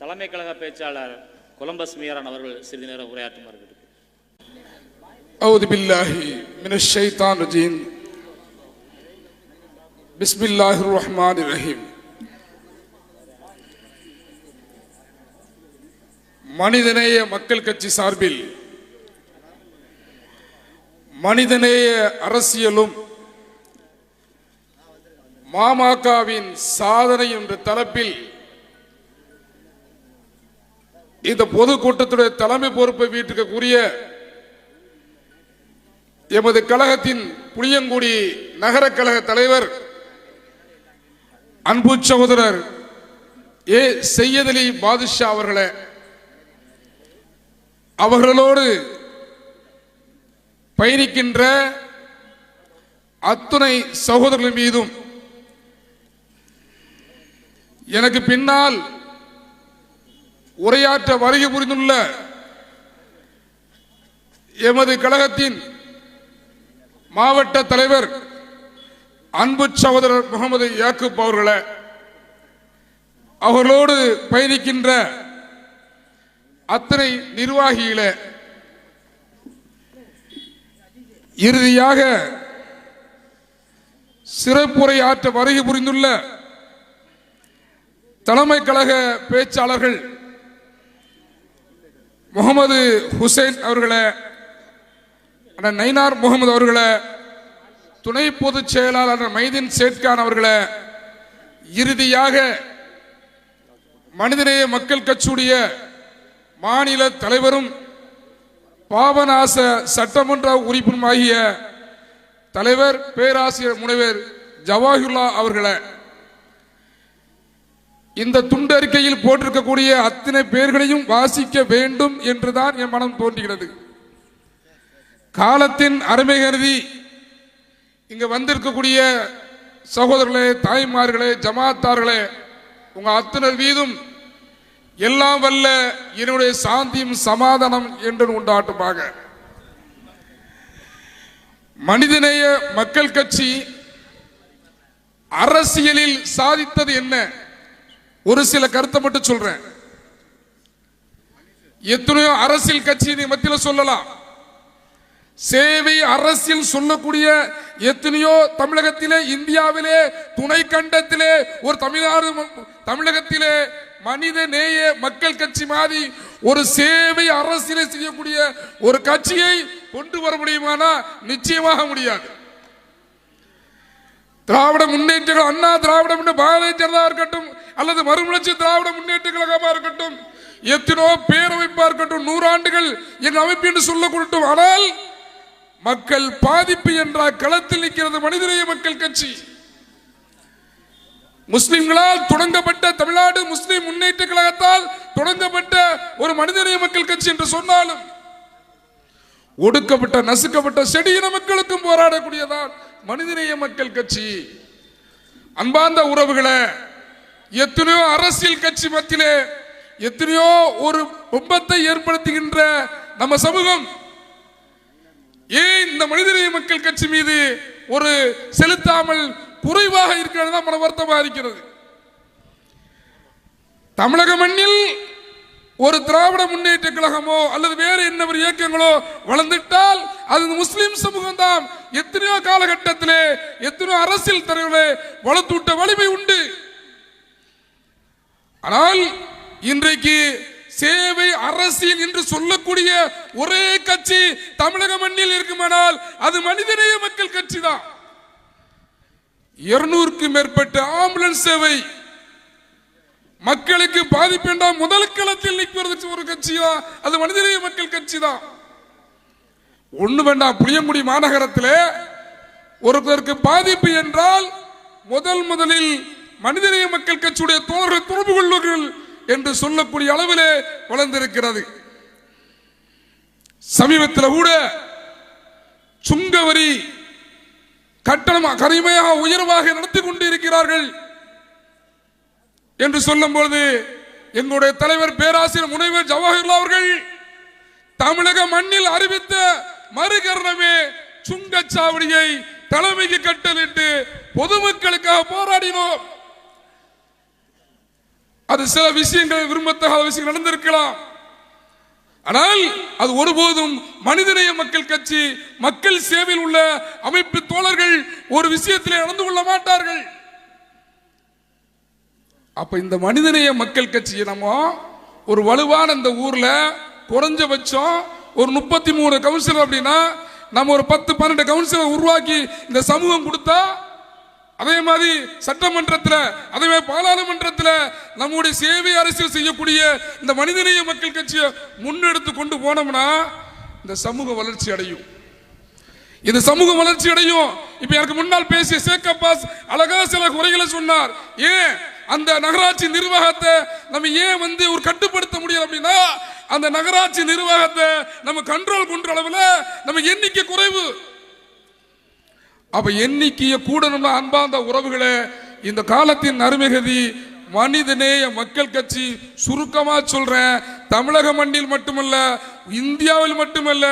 தலைமை கழக பேச்சாளர் கொலம்பஸ் மீரான் அவர்கள் சிறிது நேரம் உரையாற்றுமாறு கேட்டுக்கொள்கிறேன். أعوذ بالله من الشيطان الرجيم بسم الله الرحمن الرحيم மனிதநேய மக்கள் கட்சி சார்பில் மனிதநேய அரசியலும் மாமகவின் சாதனை என்ற தலைப்பில் இந்த பொதுக்கூட்டத்துடைய தலைமை பொறுப்பை வீட்டுக்குரிய எமது கழகத்தின் புளியங்குடி நகர கழக தலைவர் அன்பு சகோதரர் ஏ செய்யதலி பாதுஷா அவர்களே அவர்களோடு பயணிக்கின்ற அத்துணை சகோதரர்கள் மீதும் எனக்கு பின்னால் உரையாற்ற வருகை புரிந்துள்ள எமது கழகத்தின் மாவட்ட தலைவர் அன்பு சகோதரர் முகமது யாக்குப் அவர்களை அவர்களோடு பயணிக்கின்ற அத்தனை நிர்வாகிகள இறுதியாக சிறப்புரை ஆற்ற வருகை புரிந்துள்ள தலைமை கழக பேச்சாளர்கள் முகமது ஹுசைன் அவர்களை அண்ணன் நைனார் முகமது அவர்களை துணை பொதுச் செயலாளர் மைதீன் சேட்கான் அவர்களை இறுதியாக மனிதநேய மக்கள் கட்சியுடைய மாநில தலைவரும் பாபநாச சட்டமன்ற உறுப்பினருமாகிய தலைவர் பேராசிரியர் முனைவர் ஜவாஹுல்லா அவர்களை இந்த துண்டறிக்கையில் போட்டிருக்கக்கூடிய அத்தனை பேர்களையும் வாசிக்க வேண்டும் என்றுதான் என் மனம் தோன்றுகிறது. காலத்தின் அருமை கருதி இங்க வந்திருக்கக்கூடிய சகோதரர்களே தாய்மார்களே ஜமாத்தார்களே உங்க அத்தனை மீதும் எல்லாம் வல்ல என்னுடைய சாந்தியும் சமாதானம் என்று உண்டாட்டுமாக. மனிதநேய மக்கள் கட்சி அரசியலில் சாதித்தது என்ன? ஒரு சில கருத்தை மட்டும் சொல்றேன். எத்தனையோ அரசியல் கட்சி நீ மத்தியில் சொல்லலாம். சேவை அரசியல் சொல்லக்கூடிய எத்தனையோ தமிழகத்திலே இந்தியாவிலே துணை கண்டத்திலே ஒரு தமிழ்நாடு தமிழகத்திலே மனித நேய மக்கள் கட்சி மாதிரி ஒரு சேவை அரசியலை செய்யக்கூடிய ஒரு கட்சியை கொண்டு வர முடியுமானா? நிச்சயமாக முடியாது. திராவிட முன்னேற்ற அண்ணா திராவிடம் என்று பாரதிய ஜனதா இருக்கட்டும் அல்லது மறுமலர்ச்சி திராவிட முன்னேற்ற கழகமாக இருக்கட்டும் எத்தனோ பேரமைப்பா இருக்கட்டும் நூறாண்டுகள் என் அமைப்பு என்று சொல்லக்கூடட்டும் ஆனால் மக்கள் பாதிப்பு என்றால் களத்தில் நிற்கிறது மனிதநேய மக்கள் கட்சி. முஸ்லிம்களால் தொடங்கப்பட்ட தமிழ்நாடு முஸ்லிம் முன்னேற்ற கழகத்தால் தொடங்கப்பட்ட ஒரு மனிதநேய மக்கள் கட்சி என்று சொன்னாலும் ஒடுக்கப்பட்ட நசுக்கப்பட்ட செடியின மக்களுக்கும் போராடக்கூடியதான் மனிதநேய மக்கள் கட்சி அன்பார்ந்த உறவுகளை எத்தனையோ அரசியல் கட்சி மத்தியிலே எத்தனையோ ஒரு ஒப்பத்தை ஏற்படுத்துகின்ற நம்ம சமூகம். ஏன் இந்த மனிதநேய மக்கள் கட்சி மீது ஒரு செலுத்தாமல் குறைவாக இருக்கிறது தான் மன வருத்தமாக இருக்கிறது? தமிழக மண்ணில் ஒரு திராவிட முன்னேற்ற கழகமோ அல்லது வேறு என்ன ஒரு இயக்கங்களோ வளர்ந்துட்டால் அது முஸ்லிம் சமூகம் தான் எத்தனையோ காலகட்டத்திலே எத்தனையோ அரசியல் தலைவர்களே வளர்த்துவிட்ட வலிமை உண்டு. ஆனால் இன்றைக்கு சேவை அரசியல் என்று சொல்லக்கூடிய ஒரே கட்சி தமிழக மண்ணில் இருக்குமானால் அது மனிதநேய மக்கள் கட்சி தான். இருநூறுக்கும் மேற்பட்ட ஆம்புலன்ஸ் சேவை மக்களுக்கு பாதிப்பு என்றால் முதல் களத்தில் நிற்கிறதுக்கு ஒரு கட்சி தான் அது மனிதநேய மக்கள் கட்சி தான் ஒண்ணு வேண்டாம் புளியங்குடி மாநகரத்திலே ஒருவருக்கு பாதிப்பு என்றால் முதல் முதலில் மனிதநேய மக்கள் கட்சியுடைய தோழர்கள் தொடர்பு கொள்வார்கள் என்று சொல்லக்கூடிய அளவிலே வளர்ந்திருக்கிறது. சமீபத்தில் கூட சுங்க வரி கட்டணம் கடுமையாக உயர்வாக நடத்தி கொண்டு இருக்கிறார்கள் என்று சொல்லும்போது எங்களுடைய தலைவர் பேராசிரியர் முனைவர் ஜவஹர்லால் அவர்கள் தமிழக மண்ணில் அறிவித்த மறுகரணமே சுங்கச்சாவடியை தலைமைக்கு கட்டளிட்டு பொதுமக்களுக்காக போராடினோம். அது சில விஷயங்கள் விரும்பத்தகாத விஷயங்கள் நடந்திருக்கலாம். ஆனால் அது ஒருபோதும் மனிதநேய மக்கள் கட்சி மக்கள் சேவையில் உள்ள அமைப்பு தோழர்கள் ஒரு விஷயத்திலே நடந்து கொள்ள மாட்டார்கள். அப்ப இந்த மனிதநேய மக்கள் கட்சியை நம்ம ஒரு வலுவான இந்த ஊர்ல குறைஞ்சபட்சம் ஒரு முப்பத்தி மூணு கவுன்சிலர் அப்படின்னா நம்ம ஒரு பத்து பன்னெண்டு கவுன்சிலர் உருவாக்கி இந்த சமூகம் கொடுத்தா அதே மாதிரி சட்டமன்றத்தில் அதே மாதிரி பாராளுமன்றத்தில் நம்முடைய சேவை அரசியல் செய்யக்கூடிய இந்த மனிதநேய மக்கள் கட்சியை முன்னெடுத்து கொண்டு போனோம்னா இந்த சமூக வளர்ச்சி அடையும். இது சமூக வளர்ச்சி அடையும். இப்ப எனக்கு முன்னால் பேசிய சேக்கப்பாஸ் அழகா சில குறைகளை சொன்னார். ஏன்? அந்த நகராட்சி நிர்வாகத்தை நம்ம ஏன் வந்து ஒரு கட்டுப்படுத்த முடியல அப்படின்னா அந்த நகராட்சி நிர்வாகத்தை நம்ம கண்ட்ரோல் பண்ற அளவில் நம்ம எண்ணிக்கை குறைவு. அப்ப எண்ணிக்கையை கூடணும்னா அன்பார்ந்த உறவுகளே இந்த காலத்தின் நறுமிகதி மனிதநேய மக்கள் கட்சி சுருக்கமாக சொல்றேன். தமிழக மண்ணில் மட்டுமல்ல இந்தியாவில் மட்டுமல்ல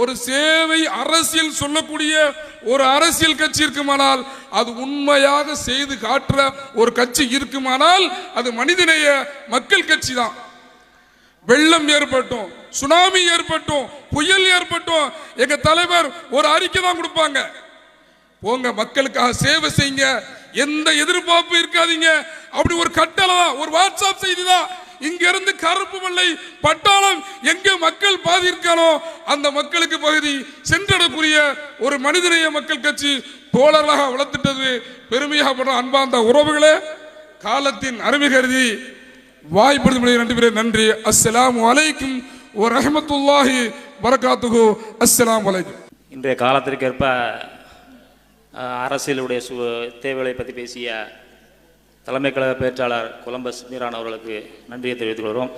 ஒரு சேவை அரசியல் சொல்லக்கூடிய ஒரு அரசியல் கட்சி இருக்குமானால் அது உண்மையாக செய்து காட்டுற ஒரு கட்சி இருக்குமானால் அது மனிதநேய மக்கள் கட்சி தான் வெள்ளம் ஏற்பட்டும் சுனாமி ஏற்பட்டும் புயல் ஏற்பட்டும். எங்க தலைவர் ஒரு அறிக்கை தான் கொடுப்பாங்க. போங்க மக்களுக்காக சேவை செய்யுங்க. எந்த எதிர்பார்ப்பு இருக்காதீங்க. அப்படி ஒரு கட்டளை தான் ஒரு வாட்ஸ்அப் செய்தி தான். இங்க இருந்து கருப்பு வெள்ளை பட்டாளம் எங்க மக்கள் பாதி இருக்கானோ அந்த மக்களுக்கு பகுதி சென்றடக்கூடிய ஒரு மனிதநேய மக்கள் கட்சி தோழர்களாக வளர்த்துட்டது பெருமையாக படுற அன்பார்ந்த உறவுகளே காலத்தின் அருமை கருதி வாய்ப்படுத்தி நன்றி பேர் நன்றி. அஸ்லாம் அலைக்கும் ஒரு ரஹமத்துல்லாஹி வரகாத்துகு அஸ்லாம் வலைக்கும் இன்றைய காலத்திற்கேற்ப அஹ், அரசியலுடைய சு தேவைகளை பற்றி பேசிய தலைமை கழக பேச்சாளர் கொலம்பஸ் மீரான் அவர்களுக்கு நன்றியை தெரிவித்துக் கொள்கிறோம்.